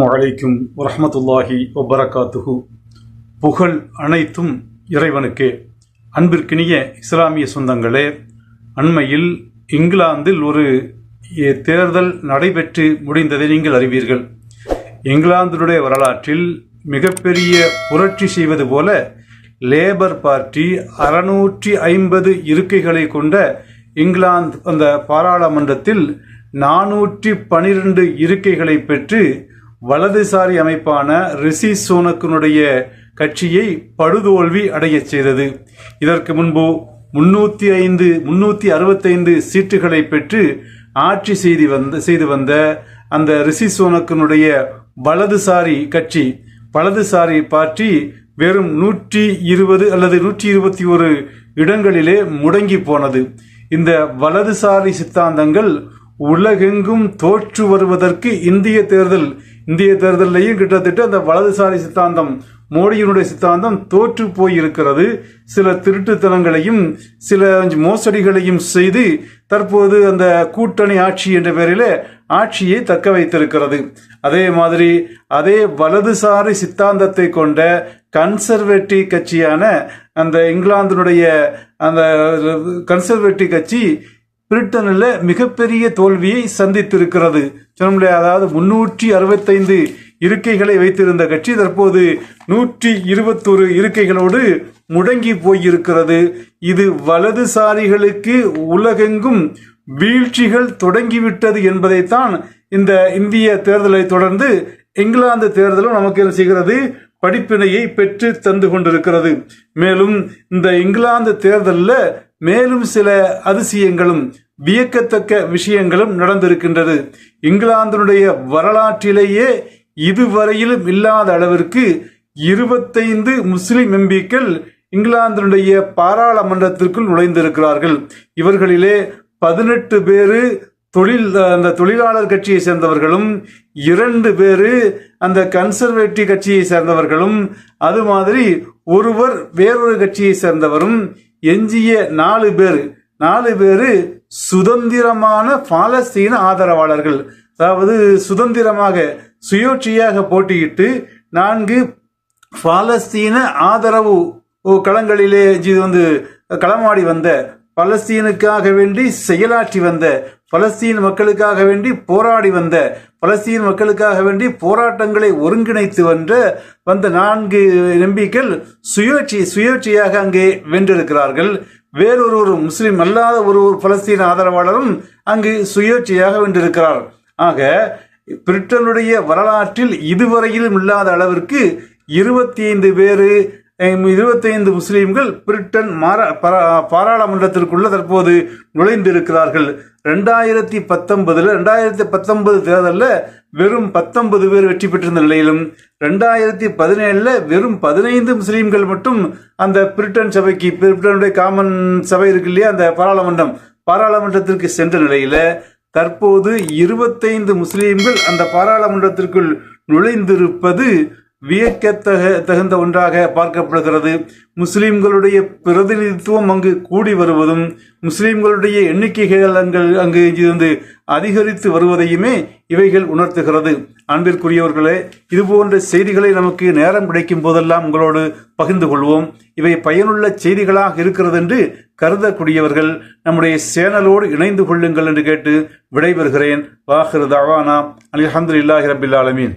அலைக்கும் வரமத்துல்லாஹி ஒபரகாத்துஹு புகழ் அனைத்தும் இறைவனுக்கே. அன்பிற்கினிய இஸ்லாமிய சொந்தங்களே அண்மையில் இங்கிலாந்தில் ஒரு தேர்தல் நடைபெற்று முடிந்ததை நீங்கள் அறிவீர்கள். இங்கிலாந்தினுடைய வரலாற்றில் மிகப்பெரிய புரட்சி செய்வது போல லேபர் பார்ட்டி அறுநூற்றி ஐம்பது இருக்கைகளை கொண்ட இங்கிலாந்து அந்த பாராளுமன்றத்தில் நானூற்றி பனிரெண்டு இருக்கைகளை பெற்று வலதுசாரி அமைப்பான ரிஷி சோனக்கினுடைய கட்சியை படுதோல்வி அடையச் செய்தது. இதற்கு முன்பு முன்னூத்தி ஐந்து முன்னூத்தி அறுபத்தைந்து சீட்டுகளை பெற்று ஆட்சி செய்து வந்த செய்து வந்த அந்த ரிஷி சோனக்கினுடைய வலதுசாரி கட்சி வலதுசாரி பார்ட்டி வெறும் நூற்றி இருபது அல்லது நூற்றி இருபத்தி ஒரு இடங்களிலே முடங்கி போனது. இந்த வலதுசாரி சித்தாந்தங்கள் உலகெங்கும் தோற்று வருவதற்கு இந்திய தேர்தல் இந்திய தேர்தலையும் கிட்டத்தட்ட அந்த வலதுசாரி சித்தாந்தம் மோடியினுடைய சித்தாந்தம் தோற்று போயிருக்கிறது. சில திருட்டுத்தனங்களையும் சில மோசடிகளையும் செய்து தற்போது அந்த கூட்டணி ஆட்சி என்ற பெயரில் ஆட்சியை தக்க வைத்திருக்கிறது. அதே மாதிரி அதே வலதுசாரி சித்தாந்தத்தை கொண்ட கன்சர்வேட்டிவ் கட்சியான அந்த இங்கிலாந்தினுடைய அந்த கன்சர்வேட்டிவ் கட்சி பிரிட்டனில் மிகப்பெரிய தோல்வியை சந்தித்திருக்கிறது. சொன்னோம்ல அதாவது முன்னூற்றி அறுபத்தைந்து இருக்கைகளை வைத்திருந்த கட்சி தற்போது நூற்றி இருபத்தொரு இருக்கைகளோடு முடங்கி போயிருக்கிறது. இது வலதுசாரிகளுக்கு உலகெங்கும் வீழ்ச்சிகள் தொடங்கிவிட்டது என்பதைத்தான் இந்த இந்திய தேர்தலை தொடர்ந்து இங்கிலாந்து தேர்தலும் நமக்கு என்ன செய்கிறது? படிப்பினையை பெற்று தந்து கொண்டிருக்கிறது. மேலும் இந்த இங்கிலாந்து தேர்தலில் மேலும் சில அதிசயங்களும் வியக்கத்தக்க விஷயங்களும் நடந்திருக்கின்றது. இங்கிலாந்தினுடைய வரலாற்றிலேயே இதுவரையிலும் இல்லாத அளவிற்கு இருபத்தைந்து முஸ்லிம் எம்பிக்கள் இங்கிலாந்தினுடைய பாராளுமன்றத்திற்குள் நுழைந்திருக்கிறார்கள். இவர்களிலே பதினெட்டு பேரு தொழில் அந்த தொழிலாளர் கட்சியை சேர்ந்தவர்களும் இரண்டு பேரு அந்த கன்சர்வேட்டிவ் கட்சியை சேர்ந்தவர்களும் அது மாதிரி ஒருவர் வேறொரு கட்சியை சேர்ந்தவரும் எஞ்சிய நாலு பேர். நாலு பேரு சுதந்திரமான பாலஸ்தீன ஆதரவாளர்கள். அதாவது சுதந்திரமாக சுயோட்சியாக போட்டியிட்டு நான்கு பாலஸ்தீன ஆதரவு களங்களிலே இது வந்து களமாடி வந்த பலஸ்தீனுக்காக வேண்டி செயலாற்றி வந்த பலஸ்தீன் மக்களுக்காக வேண்டி போராடி வந்த பலஸ்தீன் மக்களுக்காக வேண்டி போராட்டங்களை ஒருங்கிணைத்து வந்த வந்த நான்கு எம்பிக்கள் சுயேட்சை சுயேட்சையாக அங்கே வென்றிருக்கிறார்கள் வேறொரு ஒரு முஸ்லிம் அல்லாத ஒரு ஒரு பலஸ்தீன ஆதரவாளரும் அங்கு சுயேட்சையாக வென்றிருக்கிறார் ஆக பிரிட்டனுடைய வரலாற்றில் இதுவரையிலும் இல்லாத அளவிற்கு இருபத்தி ஐந்து பேரு இருபத்தைந்து முஸ்லீம்கள் பிரிட்டன் மாரா பாராளுமன்றத்திற்குள்ள தற்போது நுழைந்திருக்கிறார்கள். ரெண்டாயிரத்தி பத்தொன்பதுல ரெண்டாயிரத்தி பத்தொன்பது தேர்தலில் வெறும் பத்தொன்பது பேர் வெற்றி பெற்றிருந்த நிலையிலும் ரெண்டாயிரத்தி பதினேழுல வெறும் பதினைந்து முஸ்லீம்கள் மட்டும் அந்த பிரிட்டன் சபைக்கு பிரிட்டனுடைய காமன் சபை இருக்கு இல்லையா அந்த பாராளுமன்றம் பாராளுமன்றத்திற்கு சென்ற நிலையில தற்போது இருபத்தைந்து முஸ்லீம்கள் அந்த பாராளுமன்றத்திற்குள் நுழைந்திருப்பது வியக்கத்தக தகுந்த ஒன்றாக பார்க்கப்படுகிறது. முஸ்லிம்களுடைய பிரதிநிதித்துவம் அங்கு கூடி வருவதும் முஸ்லிம்களுடைய எண்ணிக்கைகள் அங்கு அங்கு இருந்து அதிகரித்து வருவதையுமே இவைகள் உணர்த்துகிறது. அன்பிற்குரியவர்களே இது போன்ற செய்திகளை நமக்கு நேரம் கிடைக்கும் போதெல்லாம் உங்களோடு பகிர்ந்து கொள்வோம். இவை பயனுள்ள செய்திகளாக இருக்கிறது என்று கருதக்கூடியவர்கள் நம்முடைய சேனலோடு இணைந்து கொள்ளுங்கள் என்று கேட்டு விடைபெறுகிறேன். வாஹிரு தவானா. அலி அஹமதுல்லாஹி ரபில் ஆலமீன்.